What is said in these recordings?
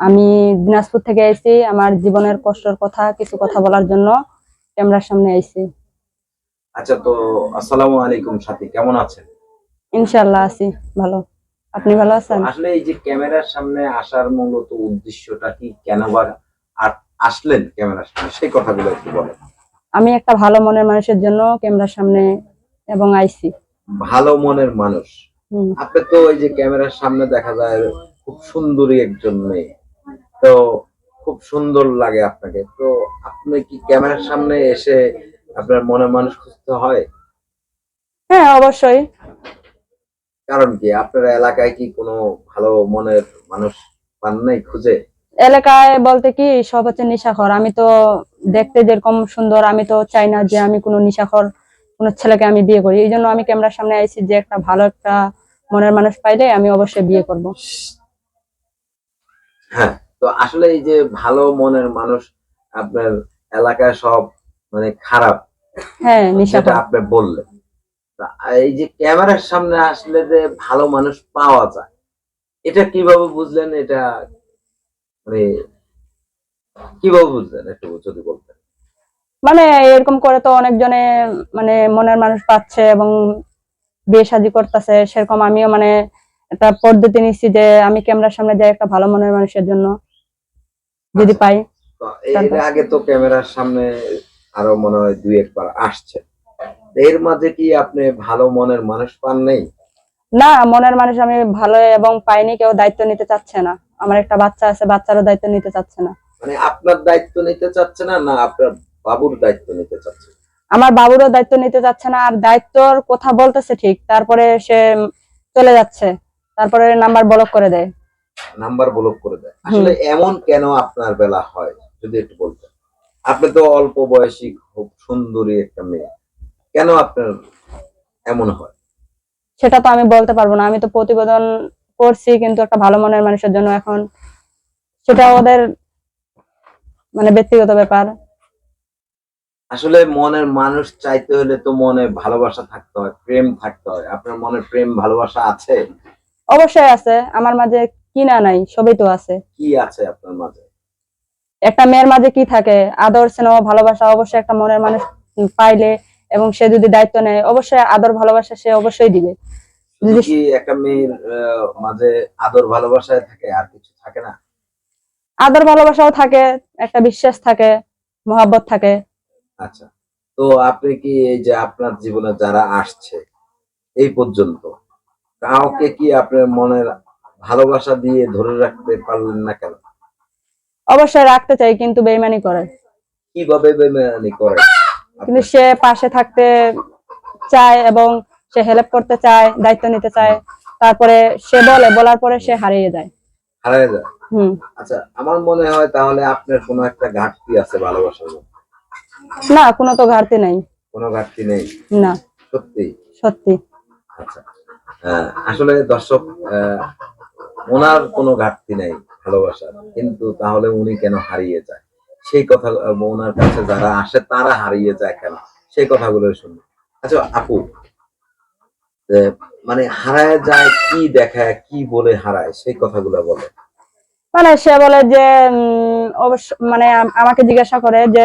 আমি দিনাজপুর থেকে এসেছি আমার জীবনের কষ্টের কথা কিছু কথা বলার জন্য ক্যামেরার সামনে আইছি। আচ্ছা তো আসসালামু আলাইকুম সাথী কেমন আছেন? ইনশাল্লাহ আছি ভালো। আপনি ভালো আছেন? আসলে এই যে ক্যামেরার সামনে আসার মূলত উদ্দেশ্যটা কি? কেন বা আ- আসলেন ক্যামেরার সামনে? সেই কথাগুলো একটু বলেন। আমি একটা ভালো মনের মানুষের জন্য ক্যামেরার সামনে এবং আইছি। ভালো মনের মানুষ। আপনি তো এই যে ক্যামেরার সামনে দেখা যায় খুব সুন্দরী একজন মেয়ে। তো খুব সুন্দর লাগে আপনাকে। তো আপনি কি ক্যামেরার সামনে এসে আপনার মনের মানুষ খুঁজতে হয়? হ্যাঁ অবশ্যই। কারণ কি আপনার এলাকায় কি কোনো ভালো মনের মানুষ পান নাই খুঁজে? এলাকায় বলতে কি সব হচ্ছে নিশাখর। আমি তো দেখতে যেরকম সুন্দর আমি তো চাই না যে আমি কোনো নিশাখর কোনো ছেলেকে আমি বিয়ে করি। এই জন্য আমি ক্যামেরার সামনে আইছি যে একটা ভালো একটা মনের মানুষ পাইলে আমি অবশ্যই বিয়ে করব। হ্যাঁ তো আসলে এই যে ভালো মনের মানুষ আপনার এলাকায় সব মানে খারাপ হ্যাঁ আপনি বললেন। তা এই যে ক্যামেরার সামনে আসলে যে ভালো মানুষ পাওয়া যায় এটা কীভাবে বুঝলেন? এটা মানে কীভাবে বুঝলেন? একটু যদি বলতেন। মানে এরকম করে তো অনেকজনে মানে মনের মানুষ পাচ্ছে এবং বিয়ে সাজি করতেছে। সেরকম আমিও মানে একটা পদ্ধতি নিচ্ছি যে আমি ক্যামেরার সামনে যাই একটা ভালো মনের মানুষের জন্য। যদি আচ্ছা। পাই। এর আগে তো ক্যামেরার সামনে আরও মনে হয় দুই একবার আসছে। এর মাঝে কি আপনি ভালো মনের মানুষ পান নেই? না মনের মানুষ আমি ভালো এবং পাইনি কেউ দায়িত্ব নিতে চাচ্ছে না। আমার একটা বাচ্চা আছে বাচ্চারও দায়িত্ব নিতে চাচ্ছে না। মানে আপনার দায়িত্ব নিতে চাচ্ছে না না আপনার বাবুর দায়িত্ব নিতে চাচ্ছে আমার বাবুরও দায়িত্ব নিতে চাচ্ছে না আর দায়িত্বর কথা বলতেছে ঠিক। তারপরে সে চলে যাচ্ছে। তারপরে নাম্বার ব্লক করে দেয়। নাম্বার ব্লক করে দেয়। আসলে এমন কেন আপনার বেলা হয়? যদি একটু বলতেন। আপনি তো অল্প বয়সী খুব সুন্দরী একটা মেয়ে। কেন আপনার এমন হয়? সেটা তো আমি বলতে পারব না। আমি তো প্রতিবেদন করছি কিন্তু একটা ভালো মনের মানুষের জন্য এখন সেটা ওদের মানে ব্যক্তিগত ব্যাপার। আসলে মনের মানুষ চাইতে হলে তো মনে ভালোবাসা থাকতে হয় প্রেম থাকতে হয়। আপনার মনে প্রেম ভালোবাসা আছে? অবশ্যই আছে। আমার মাঝে কি না নাই সবই তো আছে। কি আছে আপনার মাঝে? একটা মেয়ের মাঝে কি থাকে? আদর স্নেহ ভালোবাসা অবশ্যই একটা মনের মানুষ পাইলে এবং সে যদি দায়িত্ব নেয় অবশ্যই আদর ভালোবাসা সে অবশ্যই দিবে। যদি- একটা মেয়ের মাঝে আদর ভালোবাসায় থাকে আর কিছু থাকে না? আদর ভালোবাসাও থাকে একটা বিশ্বাস থাকে মহাব্বত থাকে। আচ্ছা। তো আপনি কি এই যে আপনার জীবনে যারা আসছে এই পর্যন্ত কাউকে কি আপনার মনের ভালোবাসা দিয়ে ধরে রাখতে পারলেন না কেন? অবশ্যই রাখতে চাই কিন্তু বেইমানি করে। কীভাবে বেমানি করে? কিন্তু সে পাশে থাকতে চায় এবং সে হেল্প করতে চায় দায়িত্ব নিতে চায়। তারপরে সে বলে বলার পরে সে হারিয়ে যায়। হারায় যায়? হুম। আচ্ছা আমার মনে হয় তাহলে আপনার কোনো একটা ঘাটতি আছে ভালোবাসার না কোনো তো ঘাটতি নাই। কোনো ঘাটতি নেই? না। সত্যি? সত্যি। আচ্ছা। আসলে দর্শক ওনার কোনো ঘাটতি নেই ভালোবাসার। কিন্তু তাহলে উনি কেন হারিয়ে যায়? সেই কথা ওনার কাছে যারা আসে, তারা হারিয়ে যায় কেন? সেই কথাগুলো শুনুন। আচ্ছা আপু মানে হারায় যায় কি দেখায়, কি বলে হারায়? সেই কথাগুলো বলে মানে সে বলে যে অবশ্য মানে আমাকে জিজ্ঞাসা করে যে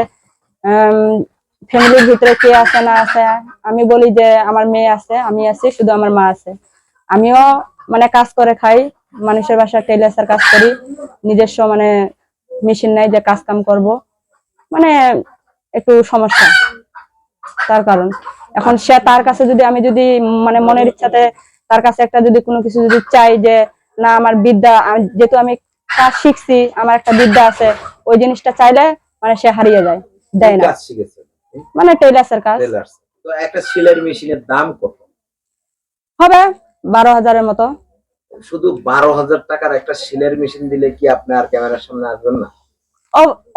ফ্যামিলির ভিতরে কে আছে, না আছে? আমি বলি যে, আমার মেয়ে আছে, আমি আছি, শুধু আমার মা আছে। আমিও মানে কাজ করে খাই মানুষের বাসায় টেলার্সের কাজ করি। নিজস্ব মানে মেশিন নাই যে কাজ কাম করব। মানে একটু সমস্যা তার কারণ। এখন সে তার কাছে যদি আমি যদি মানে মনের ইচ্ছাতে তার কাছে একটা যদি কোনো কিছু যদি চাই যে না আমার বিদ্যা যেহেতু আমি কাজ শিখছি আমার একটা বিদ্যা আছে ওই জিনিসটা চাইলে মানে সে হারিয়ে যায় দেয় না। মানে টেলার্সের কাজ। তো একটা সেলাই মেশিনের দাম কত? হবে বারো হাজারের মতো। শুধু বারো হাজার টাকার একটা সেলাই মেশিন দিলে কি আপনি আর ক্যামেরার সামনে আসবেন না?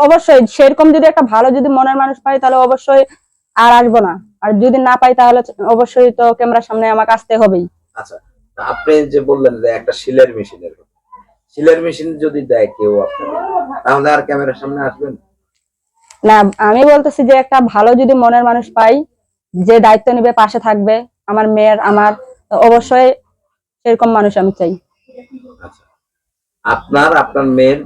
অবশ্যই সেরকম যদি একটা ভালো যদি মনের মানুষ পাই তাহলে অবশ্যই আর আসব না। আর যদি না পাই তাহলে অবশ্যই তো ক্যামেরার সামনে আমাকে আসতে হবেই। আচ্ছা আপনি যে বললেন যে একটা সিলের মেশিনের সিলের মেশিন যদি দেয় কেউ আপনাকে তাহলে আর ক্যামেরার সামনে আসবেন? না আমি বলতেছি যে একটা ভালো যদি মনের মানুষ পাই যে দায়িত্ব নিবে পাশে থাকবে আমার মেয়ের আমার অবশ্যই সেরকম মানুষ আমি চাই। আচ্ছা। আপনার আপনার মেয়ের